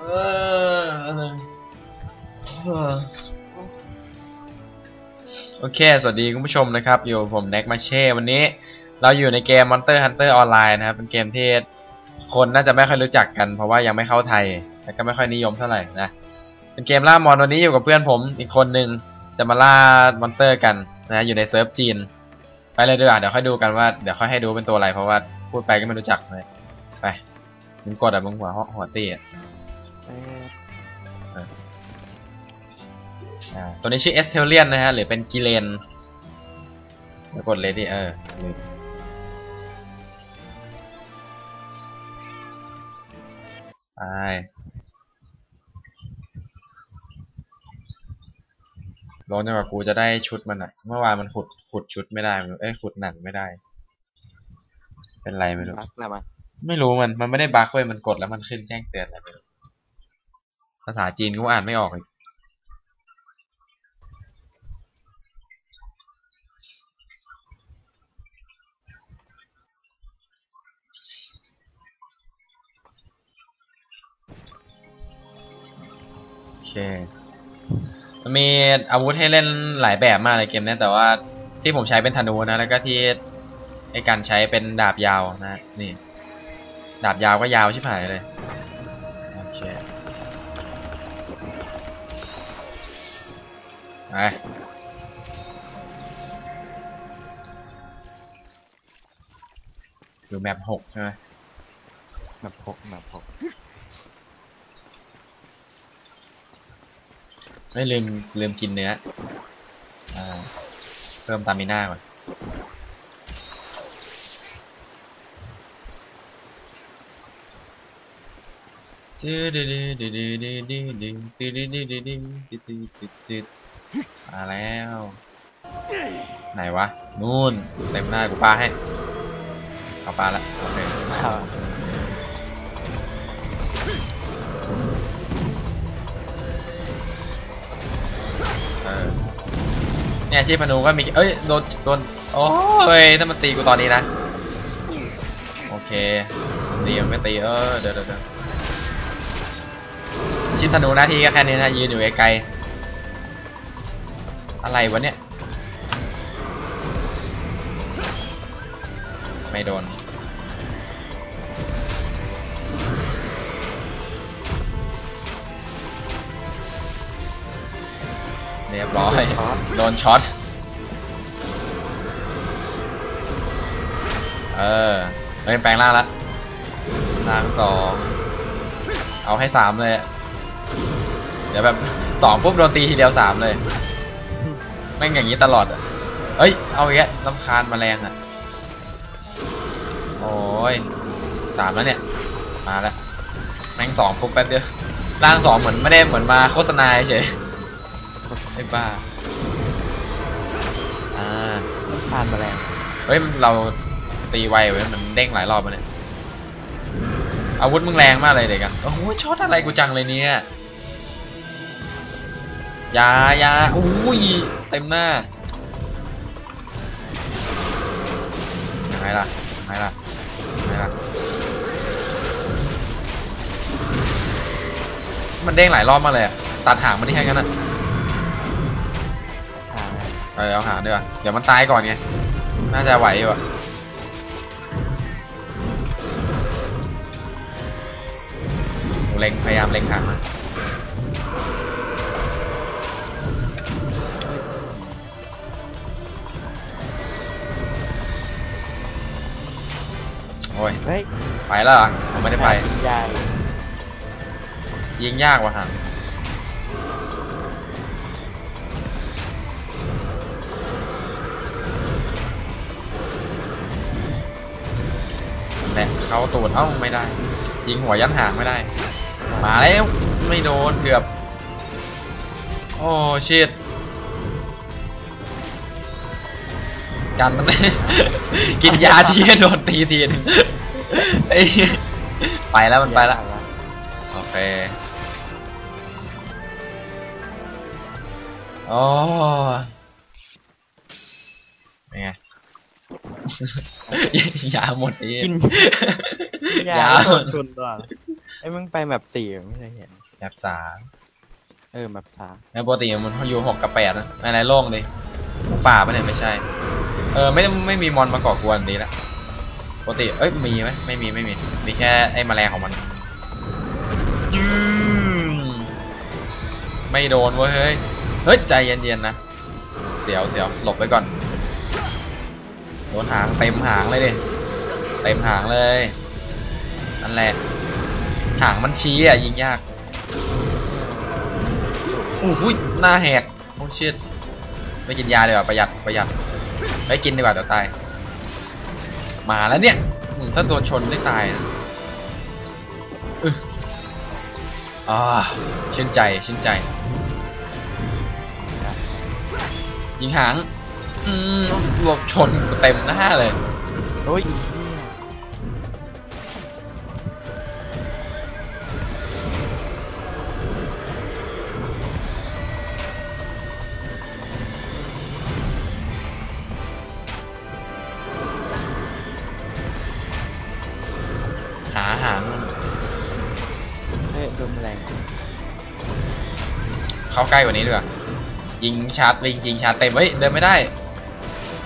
เออโอเค สวัสดีคุณผู้ชมนะครับ อยู่ผมแน็กมาเช่ วันนี้เราอยู่ในเกม Monster Hunter Online นะครับ เป็นเกมที่คนน่าจะไม่ค่อยรู้จักกัน เพราะว่ายังไม่เข้าไทย และก็ไม่ค่อยนิยมเท่าไหร่นะ เป็นเกมล่ามอนวันนี้อยู่กับเพื่อนผมอีกคนนึงจะมาล่ามอนเตอร์กันนะ อยู่ในเซิร์ฟจีน ไปเลยดีกว่าเดี๋ยวค่อยดูกันว่า เดี๋ยวค่อยให้ดูเป็นตัวอะไร เพราะว่าพูดไปก็ไม่รู้จักเลย ไปมึงกดอะมึงหัวหัวตีอะ ตัวนี้ชื่อเอสเทลเลียนนะฮะ หรือเป็นกิเลนเดี๋ยวกดเลยดิเออไปลงจนกว่ากูจะได้ชุดมันอะเมื่อวานมันขุดขุดชุดไม่ได้ไม่รู้เอ้ยขุดหนังไม่ได้ เป็นไรไม่รู้รักนะมันไม่รู้มัน มันไม่ได้บั๊กเว้ย มันกดแล้วมันขึ้นแจ้งเตือนอะไรไม่รู้ภาษาจีนกูอ่านไม่ออกอีก เคมันมีอาวุธให้เล่นหลายแบบมากเลยเกมนี้แต่ว่าที่ผมใช้เป็นธนูนะ แล้วก็ที่ไอการใช้เป็นดาบยาวนะนี่ ดาบยาวก็ยาวชิบหายเลยโอเคไปอยู่แมปหกใช่ไหมแบบพกแบบพก ไม่ลืมลืมกินเนื้ออเพิ่มตามิน่าก่อนมาแล้ว ไหนวะ นู่น เต็มหน้ากูปาให้ เอาปลาละโอเค เนี่ยชีพพนูก็มีเอ้ยโดนโดนโอ้ยถ้ามันตีกูตอนนี้นะโอเคตีมันไม่ตีเออเดี๋ยวเดี๋ยวเดี๋ยวชิปธนูหน้าที่ก็แค่นี้นะยืนอยู่ไกลๆอะไรวะเนี่ยไม่โดน เรียบร้อยช็อตโดนช็อต เออเฮ้ยแปลงร่างแล้วร่างสอง เอาให้สามเลยอะเดี๋ยวแบบสองปุ๊บโดนตีทีเดียวสามเลย แม่งอย่างนี้ตลอดอะเอ้ย เอาอีกแล้วลำคาญแมลงอะ โอ้ยสามแล้วเนี่ย มาแล้ว แม่งสองปุ๊บแป๊บเดียวร่างสองเหมือนไม่ได้เหมือนมาโฆษณาเฉยไอ้บ้า อ่าทานแมลงเฮ้ยมันเราตีไวเว้ยมันเด้งหลายรอบมาเนี่ย อาวุธมึงแรงมากเลยเด็กอะโอ้โหช็อตอะไรกูจังเลยเนี่ยอยาอยาอุ้ยเต็มหน้ายังไงล่ะยังไงล่ะยังไงล่ะ มันเด้งหลายรอบมากเลยอะตัดหางมันที่แค่นั้นอะทานเออเอาหางดีกว่าเดี๋ยวมันตายก่อนไงน่าจะไหวอยู่อะเล็งพยายามเล็งหางมันโอ้ยเฮ้ยไปแล้วเหรอผมไม่ได้ไปกินยายิงยากว่ะหาง เขาตูดเอ้าไม่ได้ ยิงหัวยันหางไม่ได้ มาแล้วไม่โดนเกือบ โอ้ชิดกันมันกินยาทีก็โดนตีทีนไอไปแล้วมันไปแล้วโอเคโอ้เป็นไง ยาหมดไอ้เหี้ยกินยายาโดนชนตัวไอ้ยมึงไปแบบสี่ไม่เคยเห็นแบบสามเออแบบสามในปกติมันอยู่หกกับแปดนะในในโล่งดิหมูป่าปะเนี่ยไม่ใช่ เออไม่ไม่มีมอนมาก่อกวนดีละปกติเอ้ยมีไหมไม่มีไม่มีมีแค่ไอ้แมลงของมันอืมไม่โดนเว้ยเฮ้ยเฮ้ยใจเย็นๆนะเสียวเสียวหลบไว้ก่อน โดนหางเต็มหางเลยดิเต็มหางเลยนั่นแหละหางมันชี้อะยิงยากโอ้โหน้าแหกโอ้ชิดไม่กินยาดีกว่าประหยัดประหยัดไม่กินดีกว่าเดี๋ยวตายมาแล้วเนี่ยถ้าโดนชนได้ตายนะอึ๊ะอ่าชื่นใจชื่นใจยิงหาง อืมหลบชนเต็มหน้าเลย โอ้ยอีเหี้ยหาหางมันเฮ้ยโดนแมลงเข้าใกล้กว่านี้ดีกว่ายิงชาร์จลิงยิงชาร์จเต็มเฮ้ยเดินไม่ได้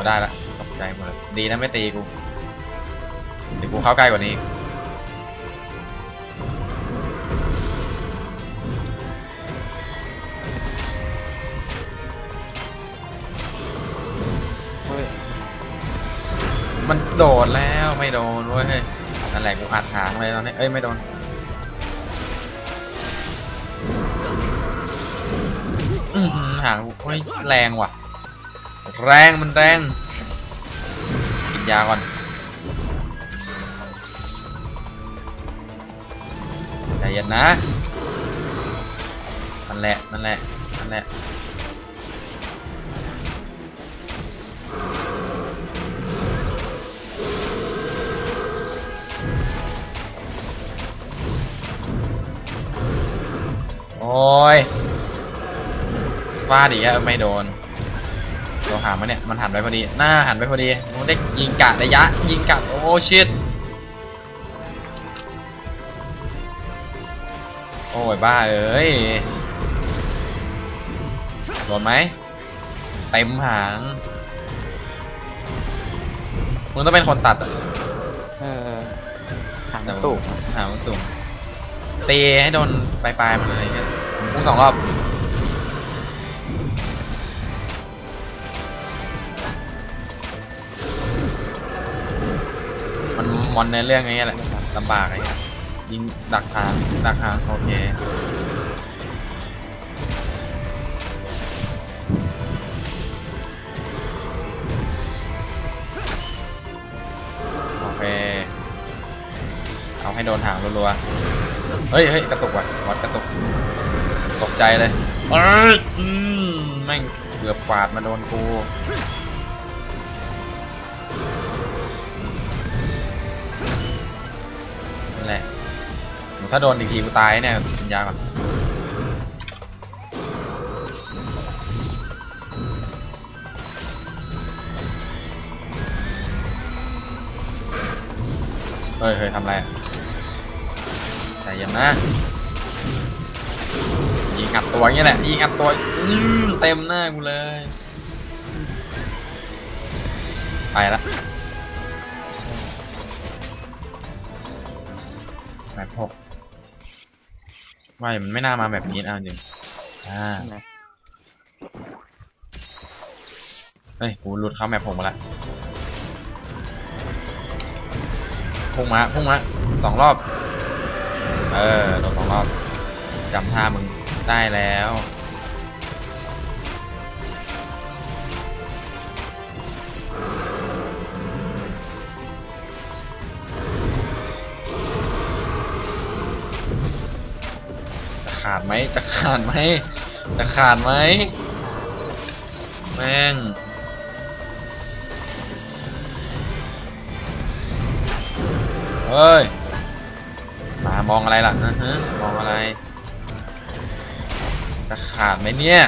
เราได้ละตกใจหมดเลยดีนะไม่ตีกูเดี๋ยวกูเข้าใกล้กว่านี้เฮ้ยมันโดดแล้วไม่โดนเว้ยนั่นแหละกูอัดหางเลยตอนนี้ เอ้ยไม่โดนอือหือหางกูเฮ้ยแรงว่ะ แรงมันแรง กินยาก่อนใจเย็นนะ นั่นแหละ นั่นแหละ นั่นแหละโอ้ยฟาดอีกอะไม่โดน หางมันเนี่ย มันหันไปพอดี หน้าหันไปพอดีมันได้ยิงกะระยะ ยิงกะโอ้ชิตโอ้ยบ้าเอ้ยโดนไหมเต็มหางมึงต้องเป็นคนตัดอะเออหางสูงอะหางมันสูงตีให้โดนปลายปลายๆมันอะไรเงี้ยพุ่งสองรอบ มอนในเรื่องนี้แหละลำบากไอ้เงี้ยยิงดักทางดักทางโอเคโอเคเอาให้โดนหางรัวๆเฮ้ยเฮ้ยกระตุกว่ะวัดกระตุกตกใจเลยเอ้ยอืมแม่งเกือบกวาดมาโดนกู ถ้าโดนอีกทีกูตายเนี่ยกินยาก่อนเฮ้ยเฮ้ยทำไรอะใจเย็นนะ ยิงอัดตัวอย่างเงี้ยแหละ ยิงอัดตัวอืเต็มหน้ากูเลย ไปละแบบหก ว่ามันไม่น่ามาแบบนี้นะเอาจริงอ่าใช่ไหมเฮ้ยกูหลุดเข้าแมปผมมาละพุ่งมาพุ่งมาสองรอบ เออโดนสองรอบจำท่ามึงได้แล้ว ขาดไหมจะขาดไหมจะขาดไหมแม่งเฮ้ยมามองอะไรล่ะฮะมองอะไร จะขาดไหมเนี่ย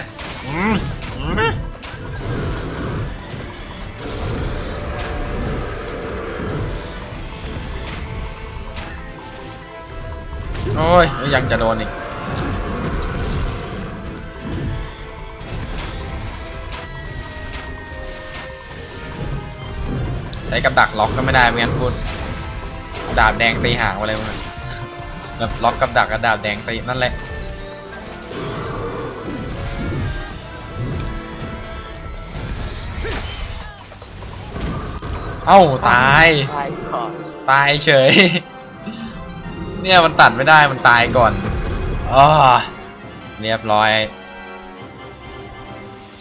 อืมอืมโอ้ยยังจะโดนอีก ช้กับดักล็อกก็ไม่ได้ไม่งั้นกูดาบแดงตีหางอะไรมึงแบบล็อกกับดักกับดาบแดงตีนั่นแหละเอ้าตาย ตายก่อนตายเฉย เนี่ยมันตัดไม่ได้มันตายก่อนอ๋อเรียบร้อย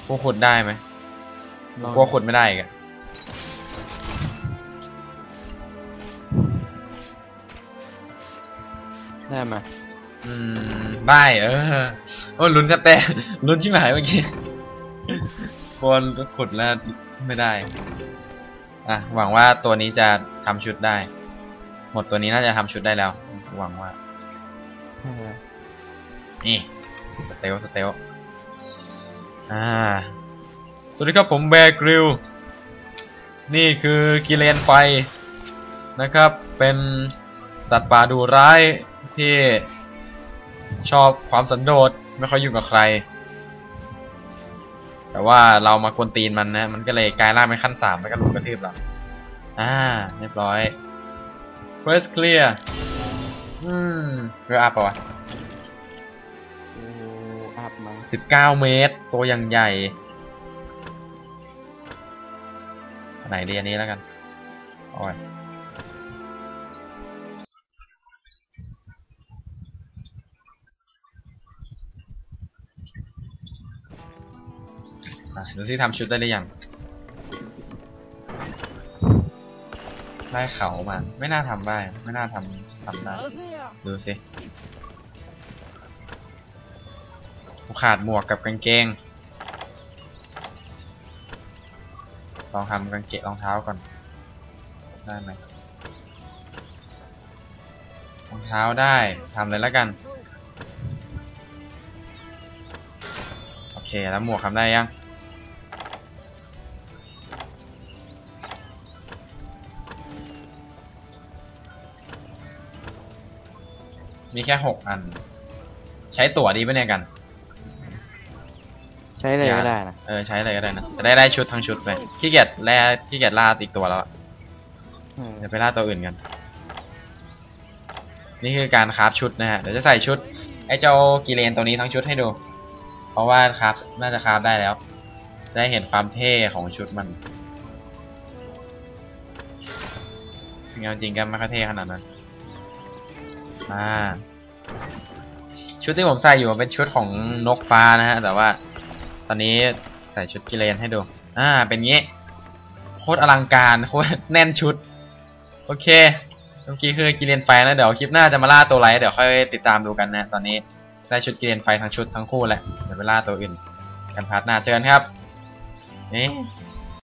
กูขุดได้ไหมกูว่าขุดไม่ได้อีกอ ได้ไหมอืมได้เออ โอ้ยลุ้นจะแต่ลุ้นชิบหายเมื่อกี้ควรขุดแล้วไม่ได้ อะ หวังว่าตัวนี้จะทำชุดได้ หมดตัวนี้น่าจะทำชุดได้แล้ว หวังว่าเออนี่ สเตลสเตลอ่า สวัสดีครับผมแบร์กริล นี่คือกิเลนไฟนะครับ เป็นสัตว์ป่าดูร้าย ที่ชอบความสันโดษไม่ค่อยยุ่งกับใคร แต่ว่าเรามากวนตีนมันนะ มันก็เลยกลายร่างเป็นขั้นสามแล้วก็ลุมกระทืบเราอ่า เรียบร้อย quest clear อืมเรืออัพปะวะโอ้อัพมาสิบเก้าเมตร ตัวอย่างใหญ่อันไหนดีอันนี้แล้วกันโอ้ย อะดูซิทำชุดได้หรือยังได้เขามา ไม่น่าทำได้ ไม่น่าทำทำได้ ดูสิกูขาดหมวกกับกางเกง ลองทำกางเกงรองเท้าก่อน ได้ไหมรองเท้าได้ทำเลยแล้วกัน โอเค แล้วหมวกทำได้ยัง มีแค่หกอัน ใช้ตั๋วดีปะเนี่ยกัน ใช้เลยก็ได้นะ เออใช้อะไรก็ได้นะจะได้ได้ชุดทั้งชุดเลยขี้เกียจแล่ขี้เกียจล่าอีกตัวแล้วอะเออเดี๋ยวไปล่าตัวอื่นกัน นี่คือการคราฟชุดนะฮะ เดี๋ยวจะใส่ชุด ไอ้เจ้ากิเลนตัวนี้ทั้งชุดให้ดู เพราะว่าคราฟน่าจะคราฟได้แล้ว ได้เห็นความเท่ของชุดมันจริงๆจริงๆก็ไม่ค่อยเท่ขนาดนั้น อ่า ชุดที่ผมใส่อยู่เป็นชุดของนกฟ้านะฮะ แต่ว่าตอนนี้ใส่ชุดกิเลนให้ดู อ่า เป็นงี้ โคตรอลังการโคตรแน่นชุด โอเค เมื่อกี้คือกิเลนไฟนะ เดี๋ยวคลิปหน้าจะมาล่าตัวไรเดี๋ยวค่อยติดตามดูกันนะ ตอนนี้ได้ชุดกิเลนไฟทั้งชุดทั้งคู่แหละ เดี๋ยวไปล่าตัวอื่น กันพาร์ทหน้าเจอกันครับ นี่